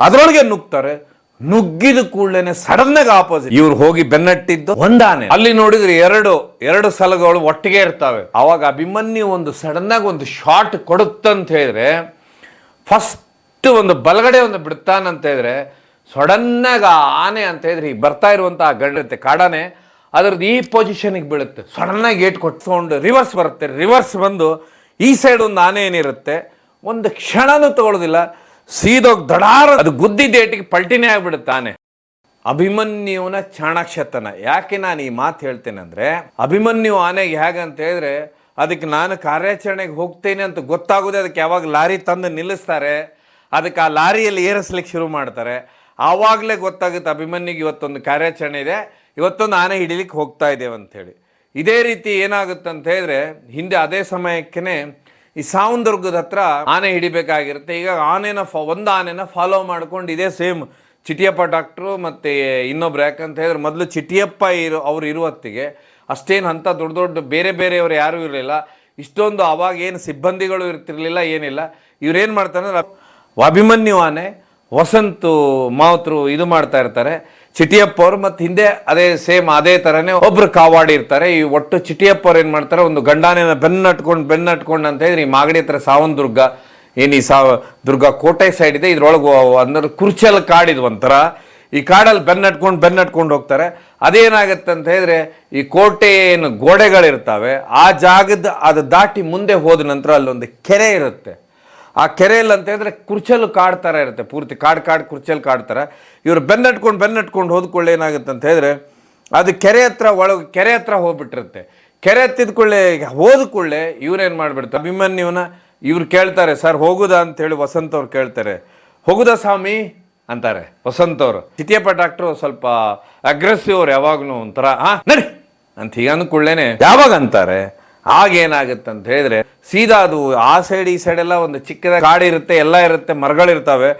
ಅದರೊಳಗೆ ನುಗ್ತಾರೆ ನುಗ್ಗಿದ ಕೂಡಲೇ ಸಡನ್ನಾಗಿ ಆಗಿ ಆಪೋಸಿಟ್ ಇವ್ರು ಹೋಗಿ ಬೆನ್ನಟ್ಟಿದ್ದು ಒಂದಾನೆ. ಅಲ್ಲಿ ನೋಡಿದ್ರೆ ಎರಡು ಎರಡು ಸಲಗಳು ಒಟ್ಟಿಗೆ ಇರ್ತಾವೆ. ಅವಾಗ ಅಭಿಮನ್ಯು ಒಂದು ಸಡನ್ ಆಗಿ ಒಂದು ಶಾಟ್ ಕೊಡುತ್ತಂತ ಹೇಳಿದ್ರೆ ಫಸ್ಟ್ ಒಂದು ಬಲಗಡೆ ಒಂದು ಬಿಡ್ತಾನಂತ ಹೇಳಿದ್ರೆ ಸಡನ್ನಾಗಿ ಆ ಆನೆ ಅಂತ ಹೇಳಿದ್ರೆ ಈಗ ಬರ್ತಾ ಇರುವಂತಹ ಗಡ್ಡತೆ ಗಂಡಿರುತ್ತೆ ಕಾಡಾನೆ ಅದ್ರದ್ದು ಈ ಪೊಸಿಷನ್ಗೆ ಬೀಳುತ್ತೆ. ಸಡನ್ನಾಗಿ ಏಟ್ ಕೊಟ್ಕೊಂಡು ರಿವರ್ಸ್ ಬರುತ್ತೆ. ರಿವರ್ಸ್ ಬಂದು ಈ ಸೈಡ್ ಒಂದು ಆನೆ ಏನಿರುತ್ತೆ ಒಂದು ಕ್ಷಣನೂ ತಗೊಳ್ಳೋದಿಲ್ಲ ಸೀದೋಗ್ ದಡಾರ ಅದು ಗುದ್ದಿ ದೇಟಿಗೆ ಪಲ್ಟಿನೇ ಆಗ್ಬಿಡುತ್ತಾನೆ. ಅಭಿಮನ್ಯುವನ ಚಾಣಾಕ್ಷತನ ಯಾಕೆ ನಾನು ಈ ಮಾತು ಹೇಳ್ತೇನೆ ಅಂದ್ರೆ ಅಭಿಮನ್ಯು ಆನೆಗೆ ಹೇಗಂತ ಹೇಳಿದ್ರೆ, ಅದಕ್ಕೆ ನಾನು ಕಾರ್ಯಾಚರಣೆಗೆ ಹೋಗ್ತೇನೆ ಅಂತ ಗೊತ್ತಾಗೋದೇ ಅದಕ್ಕೆ ಯಾವಾಗ ಲಾರಿ ತಂದು ನಿಲ್ಲಿಸ್ತಾರೆ, ಅದಕ್ಕೆ ಆ ಲಾರಿಯಲ್ಲಿ ಏರಿಸ್ಲಿಕ್ಕೆ ಶುರು ಮಾಡ್ತಾರೆ. ಆವಾಗಲೇ ಗೊತ್ತಾಗುತ್ತೆ ಅಭಿಮನ್ಯುಗೆ ಇವತ್ತೊಂದು ಕಾರ್ಯಾಚರಣೆ ಇದೆ, ಇವತ್ತೊಂದು ಆನೆ ಹಿಡಿಲಿಕ್ಕೆ ಹೋಗ್ತಾ ಇದ್ದೇವೆ ಅಂತೇಳಿ ಇದೇ ರೀತಿ ಏನಾಗುತ್ತೆ ಅಂತ ಹೇಳಿದ್ರೆ, ಹಿಂದೆ ಅದೇ ಸಮಯಕ್ಕೇ ಈ ಸಾವುಂದುರ್ಗದ ಹತ್ರ ಆನೆ ಹಿಡಿಬೇಕಾಗಿರುತ್ತೆ. ಈಗ ಆನೆನ ಫ, ಒಂದು ಆನೆನ ಫಾಲೋ ಮಾಡ್ಕೊಂಡು ಇದೇ ಸೇಮ್ ಚಿಟಿಯಪ್ಪ ಡಾಕ್ಟ್ರು ಮತ್ತು ಇನ್ನೊಬ್ರು ಯಾಕಂತ ಹೇಳಿದ್ರೆ ಮೊದಲು ಚಿಟಿಯಪ್ಪ ಇರೋ, ಅವ್ರು ಇರುವತ್ತಿಗೆ ಅಷ್ಟೇನು ಅಂಥ ದೊಡ್ಡ ದೊಡ್ಡ ಬೇರೆ ಬೇರೆಯವರು ಯಾರೂ ಇರಲಿಲ್ಲ. ಇಷ್ಟೊಂದು ಅವಾಗ ಏನು ಸಿಬ್ಬಂದಿಗಳು ಇರ್ತಿರ್ಲಿಲ್ಲ, ಏನಿಲ್ಲ. ಇವ್ರೇನು ಮಾಡ್ತಾರೆ ಅಭಿಮನ್ಯು ಆನೆ, ವಸಂತು ಮಾವತರು ಇದು ಮಾಡ್ತಾ ಇರ್ತಾರೆ. ಚಿಟಿಯಪ್ಪ ಅವರು ಮತ್ತೆ ಹಿಂದೆ ಅದೇ ಸೇಮ್ ಅದೇ ತರನೇ ಒಬ್ರು ಕಾವಾಡಿ ಇರ್ತಾರೆ. ಈ ಒಟ್ಟು ಚಿಟಿಯಪ್ಪ ಅವ್ರು ಏನ್ ಮಾಡ್ತಾರೆ, ಒಂದು ಗಂಡಾನೇನ ಬೆನ್ನಟ್ಕೊಂಡು ಬೆನ್ನಟ್ಕೊಂಡು ಅಂತ ಹೇಳಿದ್ರೆ ಈ ಮಾಗಡಿ ಹತ್ರ ಸಾವನ್ ದುರ್ಗ ಏನು ಈ ಸಾವ ದುರ್ಗ ಕೋಟೆ ಸೈಡ್ ಇದೆ, ಇದ್ರೊಳಗೆ ಅಂದ್ರೆ ಕುರ್ಚಲ್ ಕಾಡಿದ್ ಒಂಥರ. ಈ ಕಾಡಲ್ಲಿ ಬೆನ್ನಟ್ಕೊಂಡು ಬೆನ್ನಟ್ಕೊಂಡು ಹೋಗ್ತಾರೆ. ಅದೇನಾಗತ್ತೆ ಅಂತ ಹೇಳಿದ್ರೆ ಈ ಕೋಟೆ ಏನು ಗೋಡೆಗಳಿರ್ತಾವೆ, ಆ ಜಾಗದ ಅದು ದಾಟಿ ಮುಂದೆ ಹೋದ ನಂತರ ಅಲ್ಲೊಂದು ಕೆರೆ ಇರುತ್ತೆ. ಆ ಕೆರೆಯಲ್ಲಿ ಅಂತ ಹೇಳಿದ್ರೆ ಕುರ್ಚಲು ಕಾಡ್ ಥರ ಇರುತ್ತೆ, ಪೂರ್ತಿ ಕಾಡ್ ಕಾಡ್ ಕುರ್ಚಲು ಕಾಡ್ತಾರೆ ಇವ್ರು ಬೆನ್ನಟ್ಕೊಂಡು ಬೆನ್ನಟ್ಕೊಂಡು ಹೋದ್ಕೊಳ್ಳೆ ಏನಾಗುತ್ತೆ ಅಂತ ಹೇಳಿದ್ರೆ, ಅದು ಕೆರೆ ಹತ್ರ ಒಳಗೆ, ಕೆರೆ ಹತ್ರ ಹೋಗ್ಬಿಟ್ಟಿರುತ್ತೆ. ಕೆರೆ ಹತ್ತಿದ್ಕೊಳ್ಳೆ ಹೋದ್ಕೊಳ್ಳೆ ಇವ್ರೇನು ಮಾಡಿಬಿಡ್ತಾರೆ? ಅಭಿಮನ್ಯುವನ ಇವ್ರು ಕೇಳ್ತಾರೆ, ಸರ್, ಹೋಗುದಾ? ಅಂತ ಹೇಳಿ ವಸಂತ್ ಅವ್ರು ಕೇಳ್ತಾರೆ. ಹೋಗುದಾ ಸ್ವಾಮಿ? ಅಂತಾರೆ. ವಸಂತ ಅವರು. ಚಿತಿಯಪ್ಪ ಡಾಕ್ಟ್ರು ಸ್ವಲ್ಪ ಅಗ್ರೆಸಿವ್ ಅವ್ರು ಯಾವಾಗ್ಲೂ ಒಂಥರ, ಹಾ, ನಡಿ. ಅಂತ ಹೀಗೆ ಅಂದ್ಕೊಳ್ಳೇನೆ. ಯಾವಾಗ ಅಂತಾರೆ? ಆಗೇನಾಗುತ್ತೆ ಅಂತ ಹೇಳಿದ್ರೆ ಸೀದಾ ಅದು ಆ ಸೈಡ್ ಈ ಸೈಡ್ ಎಲ್ಲ ಒಂದು ಚಿಕ್ಕದ ಕಾಡಿರುತ್ತೆ ಎಲ್ಲ ಇರುತ್ತೆ ಮರಗಳಿರ್ತವೆ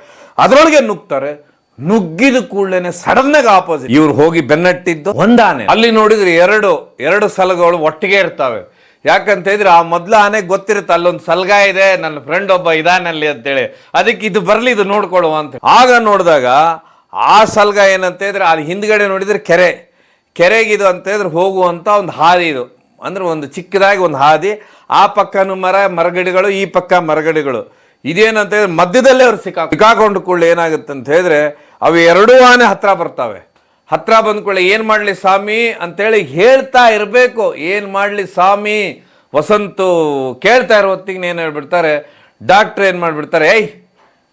ಅದರೊಳಗೆ ನುಗ್ತಾರೆ. ನುಗ್ಗಿದ ಕೂಡಲೇ ಸಡನ್ ಆಗಿ ಆಪೋಸಿಟ್ ಇವ್ರು ಹೋಗಿ ಬೆನ್ನಟ್ಟಿದ್ದು ಒಂದಾನೆ. ಅಲ್ಲಿ ನೋಡಿದ್ರೆ ಎರಡು ಎರಡು ಸಲಗಳು ಒಟ್ಟಿಗೆ ಇರ್ತಾವೆ. ಯಾಕಂತ ಹೇಳಿದ್ರೆ ಆ ಮೊದ್ಲ ಆನೆ ಗೊತ್ತಿರುತ್ತೆ, ಅಲ್ಲೊಂದು ಸಲಗ ಇದೆ, ನನ್ನ ಫ್ರೆಂಡ್ ಒಬ್ಬ ಇದಾನಲ್ಲಿ ಅಂತೇಳಿ. ಅದಕ್ಕೆ ಇದು ಬರಲಿ, ಇದು ನೋಡ್ಕೊಳುವ ಅಂತ. ಆಗ ನೋಡಿದಾಗ ಆ ಸಲಗ ಏನಂತ ಹೇಳಿದ್ರೆ, ಅಲ್ಲಿ ಹಿಂದ್ಗಡೆ ನೋಡಿದ್ರೆ ಕೆರೆ. ಕೆರೆಗಿದು ಅಂತ ಹೇಳಿದ್ರೆ ಹೋಗುವಂತ ಒಂದು ಹಾದಿ ಇದು. ಅಂದ್ರೆ ಒಂದು ಚಿಕ್ಕದಾಗಿ ಒಂದು ಹಾದಿ, ಆ ಪಕ್ಕನೂ ಮರ, ಮರಗಿಡಗಳು, ಈ ಪಕ್ಕ ಮರಗಿಡಗಳು. ಇದೇನಂತ ಹೇಳಿದ್ರೆ ಮಧ್ಯದಲ್ಲೇ ಅವ್ರು ಸಿಕ್ಕಾ ಸಿಕ್ಕಾಕೊಂಡು ಕೂಡಲೇ ಏನಾಗುತ್ತೆ ಅಂತ ಹೇಳಿದ್ರೆ ಅವು ಎರಡೂ ಆನೆ ಹತ್ರ ಬರ್ತಾವೆ. ಹತ್ರ ಬಂದ್ಕೊಳ್ಳಿ ಏನು ಮಾಡಲಿ ಸ್ವಾಮಿ ಅಂತೇಳಿ ಹೇಳ್ತಾ ಇರಬೇಕು. ಏನು ಮಾಡಲಿ ಸ್ವಾಮಿ? ವಸಂತು ಕೇಳ್ತಾ ಇರೋ ಹೊತ್ತಿಗೆ ಏನು ಹೇಳ್ಬಿಡ್ತಾರೆ, ಡಾಕ್ಟ್ರ್ ಏನು ಮಾಡಿಬಿಡ್ತಾರೆ, ಏಯ್,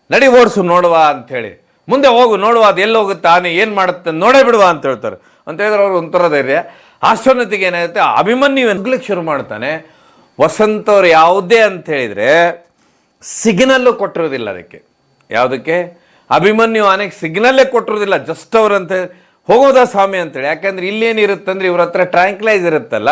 ನಡಿ ಓಡಿಸು, ನೋಡುವ ಅಂಥೇಳಿ ಮುಂದೆ ಹೋಗು, ನೋಡುವ, ಅದು ಎಲ್ಲಿ ಹೋಗುತ್ತೆ, ಆನೆ ಏನು ಮಾಡುತ್ತೆ ನೋಡೇ ಬಿಡುವ ಅಂತ ಹೇಳ್ತಾರೆ. ಅಂತ ಹೇಳಿದ್ರೆ ಅವ್ರು ಒಂಥರ ಧೈರ್ಯ. ಅಷ್ಟೊನ್ನತಿಗೆ ಏನಾಗುತ್ತೆ? ಅಭಿಮನ್ಯು ಎನ್ಗ್ಲಿಕ್ಕೆ ಶುರು ಮಾಡ್ತಾನೆ. ವಸಂತ ಅವ್ರು ಯಾವುದೇ ಅಂತ ಹೇಳಿದ್ರೆ ಸಿಗ್ನಲ್ಲು ಕೊಟ್ಟಿರೋದಿಲ್ಲ ಅದಕ್ಕೆ. ಯಾವುದಕ್ಕೆ? ಅಭಿಮನ್ಯು ಆನೆಗೆ ಸಿಗ್ನಲ್ಲೇ ಕೊಟ್ಟಿರೋದಿಲ್ಲ. ಜಸ್ಟ್ ಅವ್ರಂತ ಹೋಗೋದಾ ಸ್ವಾಮಿ ಅಂತೇಳಿ ಯಾಕಂದ್ರೆ ಇಲ್ಲೇನಿರುತ್ತೆ ಅಂದ್ರೆ ಇವ್ರ ಹತ್ರ ಟ್ರ್ಯಾಂಕ್ಲೈಸ್ ಇರುತ್ತಲ್ಲ.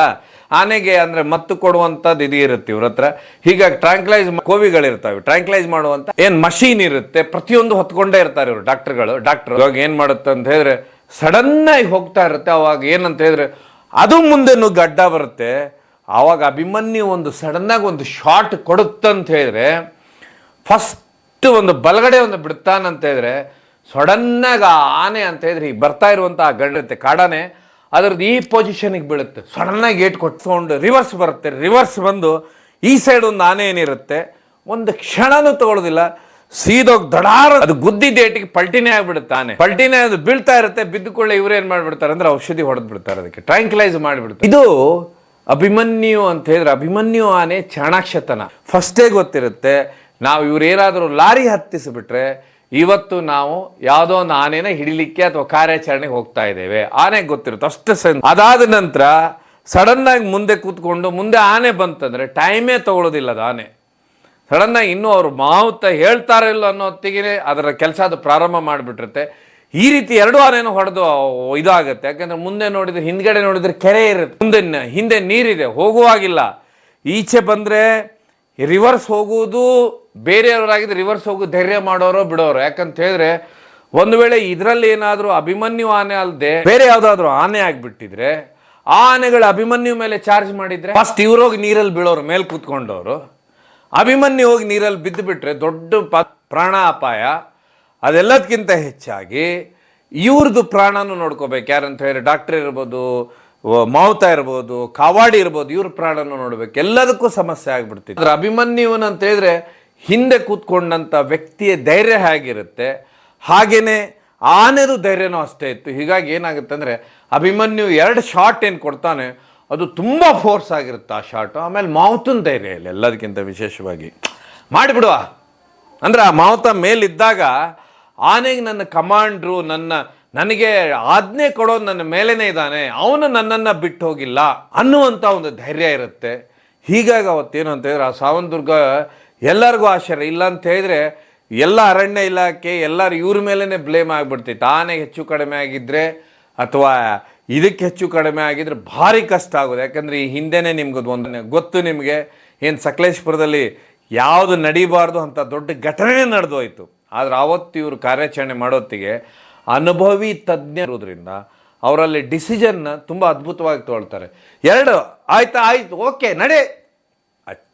ಆನೆಗೆ ಅಂದ್ರೆ ಮತ್ತು ಕೊಡುವಂಥದ್ದು ಇದು ಇರುತ್ತೆ ಇವ್ರ ಹತ್ರ. ಹೀಗಾಗಿ ಟ್ರ್ಯಾಂಕ್ಲೈಸ್ ಕೋವಿಗಳಿರ್ತವೆ. ಟ್ರ್ಯಾಂಕ್ಲೈಸ್ ಮಾಡುವಂಥ ಏನು ಮಷೀನ್ ಇರುತ್ತೆ. ಪ್ರತಿಯೊಂದು ಹೊತ್ಕೊಂಡೇ ಇರ್ತಾರೆ ಇವರು. ಡಾಕ್ಟರ್ಗಳು ಡಾಕ್ಟರ್ ಇವಾಗ ಏನು ಮಾಡುತ್ತೆ ಅಂತ ಹೇಳಿದ್ರೆ ಸಡನ್ ಆಗಿ ಹೋಗ್ತಾ ಇರುತ್ತೆ. ಅವಾಗ ಏನಂತ ಹೇಳಿದ್ರೆ ಅದು ಮುಂದೆ ಗಡ್ಡ ಬರುತ್ತೆ. ಆವಾಗ ಅಭಿಮನ್ಯು ಒಂದು ಸಡನ್ನಾಗಿ ಒಂದು ಶಾಟ್ ಕೊಡುತ್ತಂತ ಹೇಳಿದ್ರೆ ಫಸ್ಟ್ ಒಂದು ಬಲಗಡೆ ಒಂದು ಬಿಡ್ತಾನಂತ ಹೇಳಿದ್ರೆ ಸಡನ್ನಾಗಿ ಆ ಆನೆ ಅಂತ ಹೇಳಿದ್ರೆ ಈಗ ಬರ್ತಾ ಇರುವಂಥ ಆ ಗಂಡಿರುತ್ತೆ ಕಾಡಾನೆ ಅದ್ರದ್ದು ಈ ಪೊಸಿಷನಿಗೆ ಬೀಳುತ್ತೆ. ಸಡನ್ನಾಗಿ ಏಟ್ ಕೊಟ್ಕೊಂಡು ರಿವರ್ಸ್ ಬರುತ್ತೆ. ರಿವರ್ಸ್ ಬಂದು ಈ ಸೈಡ್ ಒಂದು ಆನೆ ಏನಿರುತ್ತೆ, ಒಂದು ಕ್ಷಣನೂ ತಗೊಳ್ಳೋದಿಲ್ಲ ಸೀದೋಗ್ ದಡಾರ ಅದು ಗುದ್ದಿ ಡೇಟಿಗೆ ಪಲ್ಟಿನೇ ಆಗ್ಬಿಡುತ್ತಾನೆ. ಆನೆ ಪಲ್ಟಿನೇ ಅದು ಬೀಳ್ತಾ ಇರುತ್ತೆ ಬಿದ್ದುಕೊಳ್ಳೆ ಇವ್ರು ಏನ್ ಮಾಡ್ಬಿಡ್ತಾರೆ ಅಂದ್ರೆ ಔಷಧಿ ಹೊಡೆದ್ ಬಿಡ್ತಾರೆ ಅದಕ್ಕೆ. ಟ್ರ್ಯಾಂಕ್ಲೈಸ್ ಮಾಡಿಬಿಡ್ತಾರೆ. ಇದು ಅಭಿಮನ್ಯು ಅಂತ ಹೇಳಿದ್ರೆ ಅಭಿಮನ್ಯು ಆನೆ ಚಾಣಾಕ್ಷತನ. ಫಸ್ಟೇ ಗೊತ್ತಿರುತ್ತೆ, ನಾವು ಇವ್ರೇನಾದರೂ ಲಾರಿ ಹತ್ತಿಸಿಬಿಟ್ರೆ ಇವತ್ತು ನಾವು ಯಾವುದೋ ಒಂದು ಆನೆನ ಹಿಡಿಲಿಕ್ಕೆ ಅಥವಾ ಕಾರ್ಯಾಚರಣೆಗೆ ಹೋಗ್ತಾ ಇದ್ದೇವೆ. ಆನೆಗೆ ಗೊತ್ತಿರುತ್ತೆ, ಅಷ್ಟು ಅದಾದ ನಂತರ ಸಡನ್ ಆಗಿ ಮುಂದೆ ಕೂತ್ಕೊಂಡು, ಮುಂದೆ ಆನೆ ಬಂತಂದ್ರೆ ಟೈಮೇ ತಗೊಳ್ಳೋದಿಲ್ಲ ಅದು ಆನೆ. ಸಡನ್ ಆಗಿ ಇನ್ನೂ ಅವರು ಮಾವುತ ಹೇಳ್ತಾರೆ ಇಲ್ಲ ಅನ್ನೋ ಹೊತ್ತಿಗೆ ಅದರ ಕೆಲಸ ಅದು ಪ್ರಾರಂಭ ಮಾಡಿಬಿಟ್ಟಿರುತ್ತೆ. ಈ ರೀತಿ ಎರಡು ಆನೆಯನ್ನು ಹೊಡೆದು ಇದಾಗುತ್ತೆ. ಯಾಕಂದ್ರೆ ಮುಂದೆ ನೋಡಿದ್ರೆ ಹಿಂದ್ಗಡೆ ನೋಡಿದ್ರೆ ಕೆರೆ ಇರುತ್ತೆ. ಮುಂದೆ ಹಿಂದೆ ನೀರಿದೆ. ಹೋಗುವಾಗಿಲ್ಲ ಈಚೆ ಬಂದ್ರೆ ರಿವರ್ಸ್ ಹೋಗುವುದು ಬೇರೆಯವರಾಗಿದ್ದು ರಿವರ್ಸ್ ಹೋಗು ಧೈರ್ಯ ಮಾಡೋರೋ ಬಿಡೋರು. ಯಾಕಂತ ಹೇಳಿದ್ರೆ ಒಂದು ವೇಳೆ ಇದರಲ್ಲಿ ಏನಾದರೂ ಅಭಿಮನ್ಯು ಆನೆ ಅಲ್ಲದೆ ಬೇರೆ ಯಾವುದಾದ್ರೂ ಆನೆ ಆಗಿಬಿಟ್ಟಿದ್ರೆ ಆ ಆನೆಗಳು ಅಭಿಮನ್ಯು ಮೇಲೆ ಚಾರ್ಜ್ ಮಾಡಿದ್ರೆ ಫಸ್ಟ್ ಇವ್ರೋಗಿ ನೀರಲ್ಲಿ ಬೀಳೋರು, ಮೇಲೆ ಕೂತ್ಕೊಂಡವರು. ಅಭಿಮನ್ಯು ಹೋಗಿ ನೀರಲ್ಲಿ ಬಿದ್ದು ಬಿಟ್ಟರೆ ದೊಡ್ಡ ಪ ಪ್ರಾಣ ಅಪಾಯ ಅದೆಲ್ಲದಕ್ಕಿಂತ ಹೆಚ್ಚಾಗಿ ಇವ್ರದ್ದು ಪ್ರಾಣನೂ ನೋಡ್ಕೋಬೇಕು. ಯಾರಂತ ಹೇಳಿದ್ರೆ ಡಾಕ್ಟರ್ ಇರ್ಬೋದು ಮಾವುತ ಇರ್ಬೋದು, ಕಾವಾಡಿ ಇರ್ಬೋದು, ಇವ್ರ ಪ್ರಾಣನೂ ನೋಡ್ಬೇಕು. ಎಲ್ಲದಕ್ಕೂ ಸಮಸ್ಯೆ ಆಗಿಬಿಡ್ತೀವಿ ಅದರ ಅಭಿಮನ್ಯುವನ್ ಅಂತ ಹೇಳಿದ್ರೆ ಹಿಂದೆ ಕೂತ್ಕೊಂಡಂಥ ವ್ಯಕ್ತಿಯ ಧೈರ್ಯ ಹೇಗಿರುತ್ತೆ? ಹಾಗೆಯೇ ಆನೆದು ಧೈರ್ಯನೂ ಅಷ್ಟೇ ಇತ್ತು. ಹೀಗಾಗಿ ಏನಾಗುತ್ತೆ ಅಂದರೆ ಅಭಿಮನ್ಯು ಎರಡು ಶಾಟ್ ಏನು ಕೊಡ್ತಾನೆ ಅದು ತುಂಬ ಫೋರ್ಸ್ ಆಗಿರುತ್ತೆ ಆ ಶಾರ್ಟು ಆಮೇಲೆ ಮಾವುತನ ಧೈರ್ಯ ಇಲ್ಲ ಎಲ್ಲದಕ್ಕಿಂತ ವಿಶೇಷವಾಗಿ. ಮಾಡಿಬಿಡುವ. ಅಂದ್ರೆ ಆ ಮಾವುತ ಮೇಲಿದ್ದಾಗ ಆನೆಗೆ ನನ್ನ ಕಮಾಂಡ್ರು ನನ್ನ, ನನಗೆ ಆಜ್ಞೆ ಕೊಡೋ ನನ್ನ ಮೇಲೇ ಇದ್ದಾನೆ. ಅವನು ನನ್ನನ್ನು ಬಿಟ್ಟು ಹೋಗಿಲ್ಲ ಅನ್ನುವಂಥ ಒಂದು ಧೈರ್ಯ ಇರುತ್ತೆ. ಹೀಗಾಗಿ ಅವತ್ತೇನು ಅಂತ ಹೇಳಿದ್ರೆ ಆ ಸಾವಂತದುರ್ಗ ಎಲ್ಲರಿಗೂ ಆಶ್ಚರ್ಯ. ಇಲ್ಲ ಅಂತ ಹೇಳಿದ್ರೆ ಎಲ್ಲ ಅರಣ್ಯ ಇಲಾಖೆ ಎಲ್ಲರೂ ಇವ್ರ ಮೇಲೇ ಬ್ಲೇಮ್ ಆಗಿಬಿಡ್ತಿತ್ತು. ಆನೆ ಹೆಚ್ಚು ಕಡಿಮೆ ಆಗಿದ್ದರೆ ಅಥವಾ ಇದಕ್ಕೆ ಹೆಚ್ಚು ಕಡಿಮೆ ಆಗಿದ್ರೆ ಭಾರಿ ಕಷ್ಟ ಆಗೋದು. ಯಾಕಂದ್ರೆ ಈ ಹಿಂದೆನೇ ನಿಮ್ಗೆ ಒಂದು ಗೊತ್ತು ನಿಮಗೆ, ಏನು ಸಕಲೇಶ್ಪುರದಲ್ಲಿ ಯಾವುದು ನಡೀಬಾರ್ದು ಅಂತ ದೊಡ್ಡ ಘಟನೆ ನಡೆದೋಯ್ತು. ಆದ್ರೆ ಅವತ್ತು ಇವರು ಕಾರ್ಯಾಚರಣೆ ಮಾಡೋತ್ತಿಗೆ ಅನುಭವಿ ತಜ್ಞ ಇರೋದ್ರಿಂದ ಅವರಲ್ಲಿ ಡಿಸಿಷನ್ನ ತುಂಬ ಅದ್ಭುತವಾಗಿ ತೊಗೊಳ್ತಾರೆ. ಎರಡು, ಆಯ್ತಾ, ಆಯ್ತು, ಓಕೆ, ನಡೆ.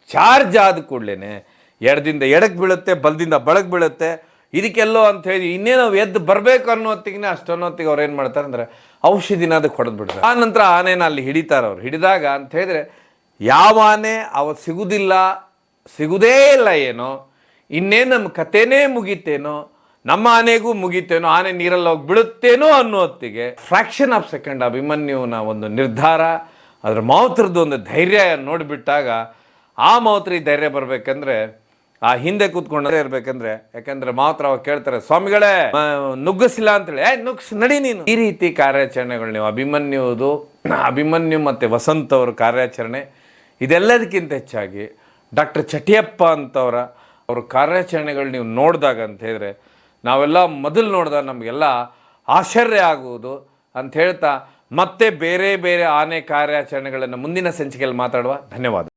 ಚಾರ್ಜ್ ಆದ ಕೂಡಲೇ ಎಡದಿಂದ ಎಡಕ್ಕೆ ಬೀಳುತ್ತೆ, ಬಲದಿಂದ ಬಳಗ್ ಬೀಳುತ್ತೆ. ಇದಕ್ಕೆಲ್ಲೋ ಅಂತ ಹೇಳಿ ಇನ್ನೇನು ಎದ್ದು ಬರಬೇಕು ಅನ್ನೋ ಹೊತ್ತಿಗೆ ಅಷ್ಟೊನ್ನೊತ್ತಿಗೆ ಅವ್ರು ಏನು ಮಾಡ್ತಾರೆ ಅಂದರೆ ಔಷಧಿನ ಅದಕ್ಕೆ ಹೊಡೆದು ಬಿಡ್ತಾರೆ. ಆ ನಂತರ ಆನೆನ ಅಲ್ಲಿ ಹಿಡಿತಾರೆ ಅವ್ರು. ಹಿಡಿದಾಗ ಅಂತ ಹೇಳಿದ್ರೆ ಯಾವ ಆನೆ ಅವತ್ತು ಸಿಗುವುದಿಲ್ಲ ಸಿಗುವುದೇ ಇಲ್ಲ ಏನೋ ಇನ್ನೇನು ನಮ್ಮ ಕಥೆನೇ ಮುಗೀತೇನೋ, ನಮ್ಮ ಆನೆಗೂ ಮುಗೀತೇನೋ, ಆನೆ ನೀರಲ್ಲಿ ಹೋಗಿ ಬೀಳುತ್ತೇನೋ ಅನ್ನೋ ಹೊತ್ತಿಗೆ ಫ್ರಾಕ್ಷನ್ ಆಫ್ ಸೆಕೆಂಡ್ ಅಭಿಮನ್ಯುವಿನ ಒಂದು ನಿರ್ಧಾರ, ಅದರ ಮಾವುತ್ರದ್ದು ಒಂದು ಧೈರ್ಯ ನೋಡಿಬಿಟ್ಟಾಗ ಆ ಮಾವುತ್ರಿಗೆ ಧೈರ್ಯ ಬರಬೇಕಂದ್ರೆ ಆ ಹಿಂದೆ ಕೂತ್ಕೊಂಡ್ರೆ ಇರ್ಬೇಕಂದ್ರೆ, ಯಾಕಂದ್ರೆ ಮಾತ್ರ ಅವಾಗ ಕೇಳ್ತಾರೆ, ಸ್ವಾಮಿಗಳೇ ನುಗ್ಗಸಿಲ್ಲ ನುಗ್ಗಿಸಿಲ್ಲ ಅಂತೇಳಿ. ಏ ನುಗ್ಸ್ ನಡಿ ನೀನು. ಈ ರೀತಿ ಕಾರ್ಯಾಚರಣೆಗಳು ನೀವು ಅಭಿಮನ್ಯುವುದು, ಅಭಿಮನ್ಯು ಮತ್ತು ವಸಂತ್ ಅವರ ಕಾರ್ಯಾಚರಣೆ, ಇದೆಲ್ಲದಕ್ಕಿಂತ ಹೆಚ್ಚಾಗಿ ಡಾಕ್ಟರ್ ಚಟಿಯಪ್ಪ ಅಂತವರ, ಅವ್ರ ಕಾರ್ಯಾಚರಣೆಗಳು ನೀವು ನೋಡಿದಾಗ ಅಂತ ಹೇಳಿದ್ರೆ, ನಾವೆಲ್ಲ ಮೊದಲು ನೋಡಿದಾಗ ನಮಗೆಲ್ಲ ಆಶ್ಚರ್ಯ ಆಗುವುದು ಅಂತ ಹೇಳ್ತಾ ಮತ್ತೆ ಬೇರೆ ಬೇರೆ ಆನೆ ಕಾರ್ಯಾಚರಣೆಗಳನ್ನು ಮುಂದಿನ ಸಂಚಿಕೆಯಲ್ಲಿ ಮಾತಾಡುವ. ಧನ್ಯವಾದ.